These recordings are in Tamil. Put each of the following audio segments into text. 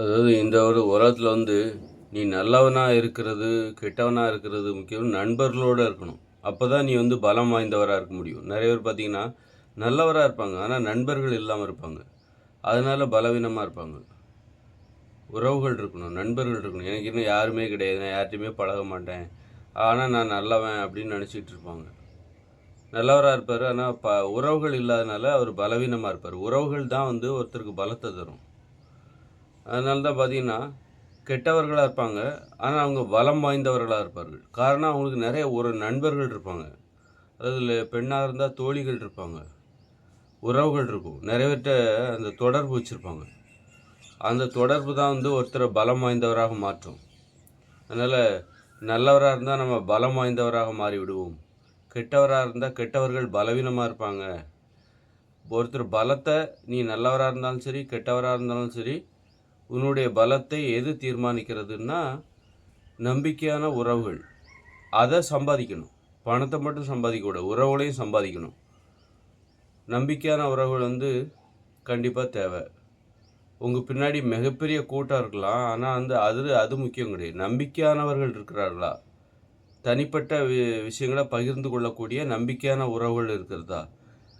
அதாவது இந்த ஒரு உலகத்தில் வந்து நீ நல்லவனாக இருக்கிறது கெட்டவனாக இருக்கிறது முக்கியம் நண்பர்களோடு இருக்கணும். அப்போ தான் நீ வந்து பலம் வாய்ந்தவராக இருக்க முடியும். நிறைய பேர் பார்த்தீங்கன்னா நல்லவராக இருப்பாங்க. ஆனால் நண்பர்கள் இல்லாமல் இருப்பாங்க. அதனால் பலவீனமாக இருப்பாங்க. உறவுகள் இருக்கணும் நண்பர்கள் இருக்கணும். எனக்கு இன்னும் யாருமே கிடையாது. நான் யார்கிட்டையுமே பழக மாட்டேன். ஆனால் நான் நல்லவன் அப்படின்னு நினச்சிட்டு இருப்பாங்க. நல்லவராக இருப்பார். ஆனால் ப உறவுகள் இல்லாதனால அவர் பலவீனமாக இருப்பார். உறவுகள் தான் வந்து ஒருத்தருக்கு பலத்தை தரும். அதனால தான் பார்த்தீங்கன்னா கெட்டவர்களாக இருப்பாங்க. ஆனால் அவங்க பலம் வாய்ந்தவர்களாக இருப்பார்கள். காரணம் அவங்களுக்கு நிறைய ஒரு நண்பர்கள் இருப்பாங்க. அதில் பெண்ணாக இருந்தால் தோழிகள் இருப்பாங்க. உறவுகள் இருக்கும். நிறைய பேர்கிட்ட அந்த தொடர்பு வச்சுருப்பாங்க. அந்த தொடர்பு தான் வந்து ஒருத்தரை பலம் வாய்ந்தவராக மாற்றும். அதனால் நல்லவராக இருந்தால் நம்ம பலம் வாய்ந்தவராக மாறிவிடுவோம். கெட்டவராக இருந்தால் கெட்டவர்கள் பலவீனமாக இருப்பாங்க. ஒருத்தர் பலத்தை நீ நல்லவராக இருந்தாலும் சரி கெட்டவராக இருந்தாலும் சரி உன்னுடைய பலத்தை எது தீர்மானிக்கிறதுன்னா நம்பிக்கையான உறவுகள். அதை சம்பாதிக்கணும். பணத்தை மட்டும் சம்பாதிக்கக்கூடாது உறவுகளையும் சம்பாதிக்கணும். நம்பிக்கையான உறவுகள் வந்து கண்டிப்பாக தேவை. உங்கள் பின்னாடி மிகப்பெரிய கூட்டம் இருக்கலாம். ஆனால் வந்து அது அது முக்கியம் கிடையாது. நம்பிக்கையானவர்கள் இருக்கிறார்களா? தனிப்பட்ட வி விஷயங்களை பகிர்ந்து கொள்ளக்கூடிய நம்பிக்கையான உறவுகள் இருக்கிறதா?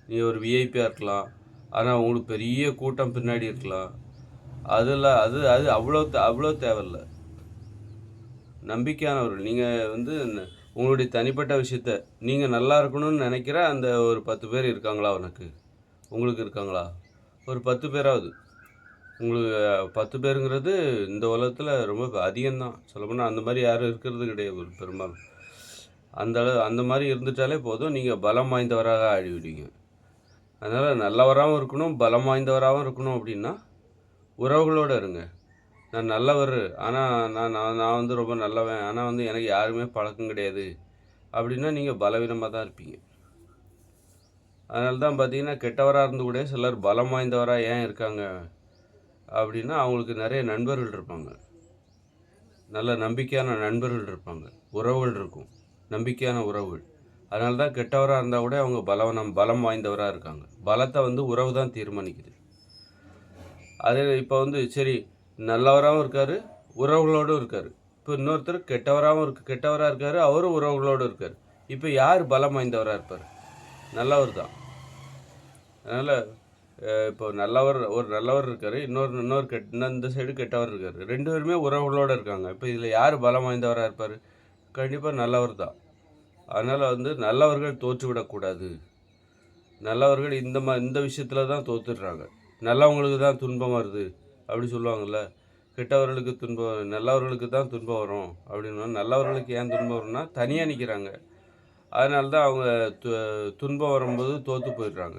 நீ ஒரு விஐபியாக இருக்கலாம். ஆனால் உங்களுக்கு பெரிய கூட்டம் பின்னாடி இருக்கலாம். அதில் அது அது அவ்வளோ தே- அவ்வளோ தேவையில்ல. நம்பிக்கையானவர்கள். நீங்கள் வந்து உங்களுடைய தனிப்பட்ட விஷயத்த நீங்கள் நல்லா இருக்கணும்னு நினைக்கிற அந்த ஒரு பத்து பேர் இருக்காங்களா உனக்கு? உங்களுக்கு இருக்காங்களா? ஒரு பத்து பேராவது. உங்களுக்கு பத்து பேருங்கிறது இந்த உலகத்தில் ரொம்ப அதிகம்தான். சொல்லப்போனால் அந்த மாதிரி யாரும் இருக்கிறது கிடையாது ஒரு பெரும்பாலும். அந்த அளவு அந்த மாதிரி இருந்துட்டாலே போதும். நீங்கள் பலம் வாய்ந்தவராக ஆடிவிடுவீங்க அதனால் நல்லவராகவும் இருக்கணும் பலம் வாய்ந்தவராகவும் இருக்கணும் அப்படின்னா உறவுகளோடு இருங்க. நான் நல்லவர் ஆனால் நான் நான் நான் வந்து ரொம்ப நல்லவன் ஆனால் வந்து எனக்கு யாருமே பழக்கம் கிடையாது அப்படின்னா நீங்கள் பலவீனமாக தான் இருப்பீங்க. அதனால தான் பார்த்தீங்கன்னா கெட்டவராக இருந்து கூட சிலர் பலம் வாய்ந்தவராக ஏன் இருக்காங்க அப்படின்னா அவங்களுக்கு நிறைய நண்பர்கள் இருப்பாங்க. நல்ல நம்பிக்கையான நண்பர்கள் இருப்பாங்க. உறவுகள் இருக்கும். நம்பிக்கையான உறவுகள். அதனால தான் கெட்டவராக இருந்தால் கூட அவங்க பலவனம் பலம் வாய்ந்தவராக இருக்காங்க. பலத்தை வந்து உறவு தான் தீர்மானிக்குது. அதே இப்போ வந்து சரி நல்லவராகவும் இருக்கார் உறவுகளோடும் இருக்கார். இப்போ இன்னொருத்தர் கெட்டவராகவும் இருக்கு கெட்டவராக இருக்கார் அவரும் உறவுகளோடு இருக்கார். இப்போ யார் பலம் வாய்ந்தவராக இருப்பார்? நல்லவர் தான். அதனால் இப்போ நல்லவர் ஒரு நல்லவர் இருக்கார் இன்னொரு இன்னொரு கெட் இன்னும் இந்த சைடு கெட்டவர் இருக்கார். ரெண்டு பேருமே உறவுகளோடு இருக்காங்க. இப்போ இதில் யார் பலம் வாய்ந்தவராக இருப்பார்? கண்டிப்பாக நல்லவர் தான். அதனால் வந்து நல்லவர்கள் தோற்றுவிடக்கூடாது. நல்லவர்கள் இந்த மா இந்த விஷயத்தில் தான் தோற்றுடுறாங்க நல்லவங்களுக்கு தான் துன்பம் வருது அப்படி சொல்லுவாங்கள்ல கெட்டவர்களுக்கு துன்பம் நல்லவர்களுக்கு தான் துன்பம் வரும் அப்படின்னா நல்லவர்களுக்கு ஏன் துன்பம் வரும்னா தனியாக நிற்கிறாங்க அதனால தான் அவங்க து துன்பம் வரும்போது தோற்று போயிடுறாங்க.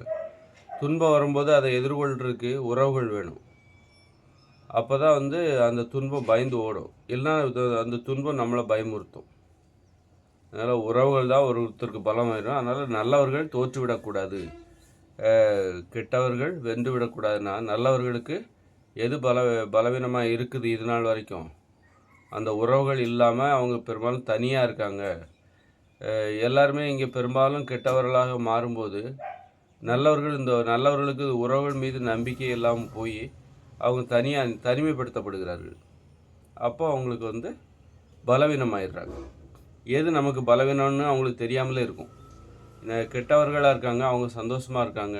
துன்பம் வரும்போது அதை எதிர்கொள்றதுக்கு உறவுகள் வேணும். அப்போ தான் வந்து அந்த துன்பம் பயந்து ஓடும். இல்லைன்னா அந்த துன்பம் நம்மளை பயமுறுத்தும். அதனால் உறவுகள் தான் ஒருத்தருக்கு பலம் ஆயிடும் அதனால் நல்லவர்கள் தோற்றுவிடக்கூடாது. கெட்டவர்கள் வென்று விடக்கூடாதுன்னா நல்லவர்களுக்கு எது பல பலவீனமாக இருக்குது இது நாள் வரைக்கும்? அந்த உறவுகள் இல்லாமல் அவங்க பெரும்பாலும் தனியாக இருக்காங்க. எல்லாருமே இங்கே பெரும்பாலும் கெட்டவர்களாக மாறும்போது நல்லவர்கள் இந்த நல்லவர்களுக்கு உறவுகள் மீது நம்பிக்கை இல்லாமல் போய் அவங்க தனியாக தனிமைப்படுத்தப்படுகிறார்கள். அப்போ அவங்களுக்கு வந்து பலவீனமாயிடுறாங்க. எது நமக்கு பலவீனம்னு அவங்களுக்கு தெரியாமலே இருக்கும். கெட்டவர்களாக இருக்காங்க அவங்க சந்தோஷமாக இருக்காங்க.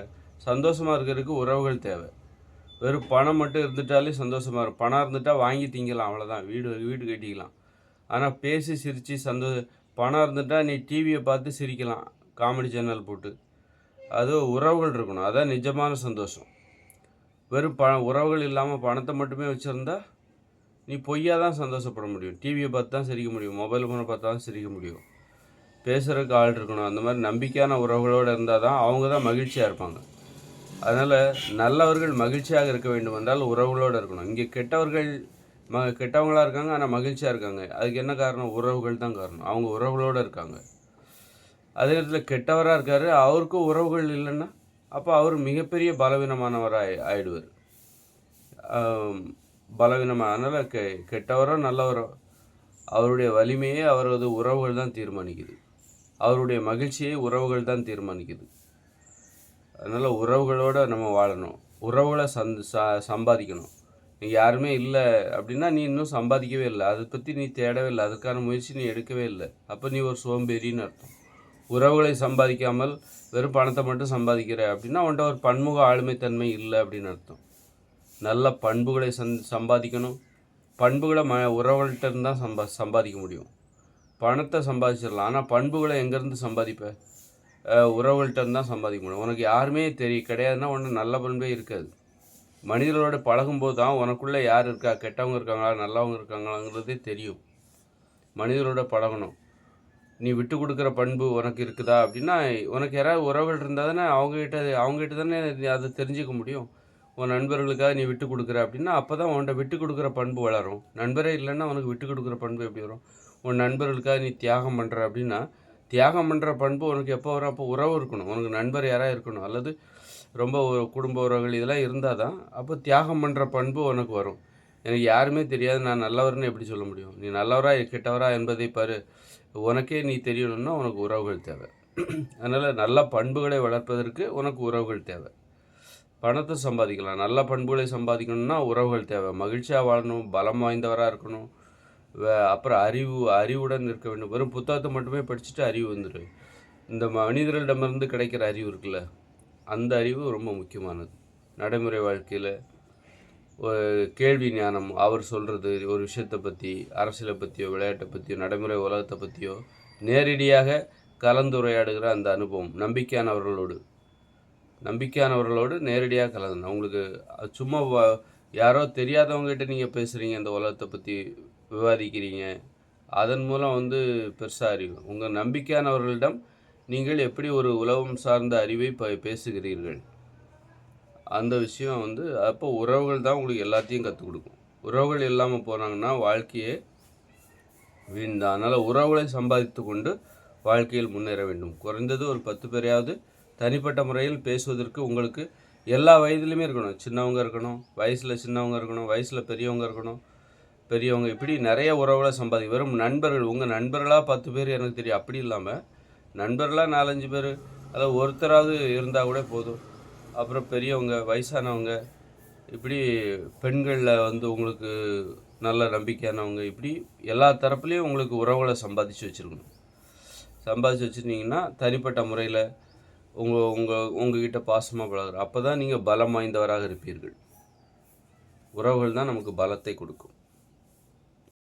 சந்தோஷமாக இருக்கிறதுக்கு உறவுகள் தேவை. வெறும் பணம் மட்டும் இருந்துட்டாலே சந்தோஷமாக இருக்கும். பணம் இருந்துட்டால் வாங்கி திங்கலாம் அவ்வளோதான் வீடு வீடு கட்டிக்கலாம். ஆனால் பேசி சிரித்து சந்தோ பணம் இருந்துட்டால் நீ டிவியை பார்த்து சிரிக்கலாம். காமெடி சேனல் போட்டு. அது உறவுகள் இருக்கணும். அதான் நிஜமான சந்தோஷம். வெறும் ப உறவுகள் இல்லாமல் பணத்தை மட்டுமே வச்சுருந்தா நீ பொய்யாக தான் சந்தோஷப்பட முடியும். டிவியை பார்த்து தான் சிரிக்க முடியும். மொபைல் ஃபோனை பார்த்து தான் சிரிக்க முடியும். பேசுகிறதுக்கு ஆள் இருக்கணும். அந்த மாதிரி நம்பிக்கையான உறவுகளோடு இருந்தால் தான் அவங்க தான் மகிழ்ச்சியாக இருப்பாங்க. அதனால் நல்லவர்கள் மகிழ்ச்சியாக இருக்க வேண்டும் என்றால் உறவுகளோடு இருக்கணும். இங்கே கெட்டவர்கள் ம கெட்டவங்களாக இருக்காங்க ஆனால் மகிழ்ச்சியாக இருக்காங்க. அதுக்கு என்ன காரணம்? உறவுகள் தான் காரணம். அவங்க உறவுகளோடு இருக்காங்க. அதே நேரத்தில் கெட்டவராக இருக்கார். அவருக்கும் உறவுகள் இல்லைன்னா அப்போ அவர் மிகப்பெரிய பலவீனமானவராக ஆயிடுவார். பலவீனமாக அதனால் கெ கெட்டவரோ நல்லவரோ அவருடைய வலிமையே அவரது உறவுகள் தான் தீர்மானிக்குது. அவருடைய மகிழ்ச்சியை உறவுகள் தான் தீர்மானிக்குது. அதனால் உறவுகளோடு நம்ம வாழணும். உறவுகளை சந் ச சம்பாதிக்கணும். நீ யாருமே இல்லை அப்படின்னா நீ இன்னும் சம்பாதிக்கவே இல்லை. அதை பற்றி நீ தேடவே இல்லை. அதுக்கான முயற்சி நீ எடுக்கவே இல்லை. அப்போ நீ ஒரு சோம்பேறின்னு அர்த்தம். உறவுகளை சம்பாதிக்காமல் வெறும் பணத்தை மட்டும் சம்பாதிக்கிற அப்படின்னா உன்ட்ட ஒரு பன்முக ஆளுமைத்தன்மை இல்லை அப்படின்னு அர்த்தம். நல்ல பண்புகளை சந் சம்பாதிக்கணும். பண்புகளை ம உறவுகள்கிட்ட இருந்து தான் சம்பா சம்பாதிக்க முடியும். பணத்தை சம்பாதிச்சிடலாம். ஆனால் பண்புகளை எங்கேருந்து சம்பாதிப்ப? உறவுகள்கிட்ட இருந்து தான் சம்பாதிக்க முடியும். உனக்கு யாருமே தெரிய கிடையாதுன்னா ஒன்று நல்ல பண்பே இருக்காது. மனிதர்களோட பழகும்போது தான் உனக்குள்ளே யார் இருக்கா? கெட்டவங்க இருக்காங்களா? நல்லவங்க இருக்காங்களாங்கிறதே தெரியும். மனிதர்களோட பழகணும். நீ விட்டு கொடுக்குற பண்பு உனக்கு இருக்குதா? அப்படின்னா உனக்கு யாராவது உறவுகள் இருந்தால் தானே அவங்ககிட்ட அவங்ககிட்ட தானே நீ அதை தெரிஞ்சுக்க முடியும். உன் நண்பர்களுக்காக நீ விட்டு கொடுக்குற அப்படின்னா அப்போ தான் உன்கிட்ட விட்டு கொடுக்குற பண்பு வளரும். நண்பரே இல்லைன்னா உனக்கு விட்டு கொடுக்குற பண்பு எப்படி வரும்? உன் நண்பர்களுக்காக நீ தியாகம் பண்ணுற அப்படின்னா தியாகம் பண்ணுற பண்பு உனக்கு எப்போ வரும்? அப்போ உறவு இருக்கணும். உனக்கு நண்பர் யாராக இருக்கணும்? அல்லது ரொம்ப குடும்ப உறவுகள் இதெல்லாம் இருந்தால் தான் அப்போ தியாகம் பண்ணுற பண்பு உனக்கு வரும். எனக்கு யாருமே தெரியாது. நான் நல்லவர்னு எப்படி சொல்ல முடியும்? நீ நல்லவரா கெட்டவரா என்பதை பாரு. உனக்கே நீ தெரியணும்னா உனக்கு உறவுகள் தேவை. அதனால் நல்ல பண்புகளை வளர்ப்பதற்கு உனக்கு உறவுகள் தேவை. பணத்தை சம்பாதிக்கலாம். நல்ல பண்புகளை சம்பாதிக்கணும்னா உறவுகள் தேவை. மகிழ்ச்சியாக வாழணும். பலம் வாய்ந்தவராக இருக்கணும். அப்புறம் அறிவு அறிவுடன் இருக்க வேண்டும். வெறும் புத்தகத்தை மட்டுமே படிச்சுட்டு அறிவு வந்துடும் இந்த மனிதர்களிடமிருந்து கிடைக்கிற அறிவு இருக்குல்ல அந்த அறிவு ரொம்ப முக்கியமானது. நடைமுறை வாழ்க்கையில் ஒரு கேள்வி ஞானம் அவர் சொல்கிறது ஒரு விஷயத்தை பற்றி அரசியலை பற்றியோ விளையாட்டை பற்றியோ நடைமுறை உலகத்தை பற்றியோ நேரடியாக கலந்துரையாடுகிற அந்த அனுபவம் நம்பிக்கையானவர்களோடு. நம்பிக்கையானவர்களோடு நேரடியாக கலந்து உங்களுக்கு சும்மா யாரோ தெரியாதவங்ககிட்ட நீங்கள் பேசுகிறீங்க இந்த உலகத்தை பற்றி விவாதிக்கிறீங்க. அதன் மூலம் வந்து பெருசாக அறிவு. உங்கள் நம்பிக்கையானவர்களிடம் நீங்கள் எப்படி ஒரு உலகம் சார்ந்த அறிவை ப பேசுகிறீர்கள்? அந்த விஷயம் வந்து அப்போ உறவுகள் தான் உங்களுக்கு எல்லாத்தையும் கற்றுக் கொடுக்கும். உறவுகள் இல்லாமல் போனாங்கன்னா வாழ்க்கையே வீண் தான் அதனால் உறவுகளை சம்பாதித்து கொண்டு வாழ்க்கையில் முன்னேற வேண்டும். குறைந்தது ஒரு பத்து பேரையாவது தனிப்பட்ட முறையில் பேசுவதற்கு உங்களுக்கு எல்லா வயதிலுமே இருக்கணும். சின்னவங்க இருக்கணும் வயசில் சின்னவங்க இருக்கணும் வயசில் பெரியவங்க இருக்கணும். பெரியவங்க இப்படி நிறைய உறவுகளை சம்பாதி வெறும் நண்பர்கள் உங்கள் நண்பர்களாக பத்து பேர் எனக்கு தெரியும். அப்படி இல்லாமல் நண்பர்களாக நாலஞ்சு பேர் அதாவது ஒருத்தராவது இருந்தால் கூட போதும். அப்புறம் பெரியவங்க வயசானவங்க இப்படி பெண்களில் வந்து உங்களுக்கு நல்ல நம்பிக்கையானவங்க இப்படி எல்லா தரப்புலேயும் உங்களுக்கு உறவுகளை சம்பாதிச்சு வச்சுருக்கணும். சம்பாதிச்சு வச்சுருந்தீங்கன்னா தனிப்பட்ட முறையில் உங்கள் உங்கள் உங்ககிட்ட பாசமாக பழகுற அப்போ தான் நீங்கள் பலம் வாய்ந்தவராக இருப்பீர்கள். உறவுகள் தான் நமக்கு பலத்தை கொடுக்கும்.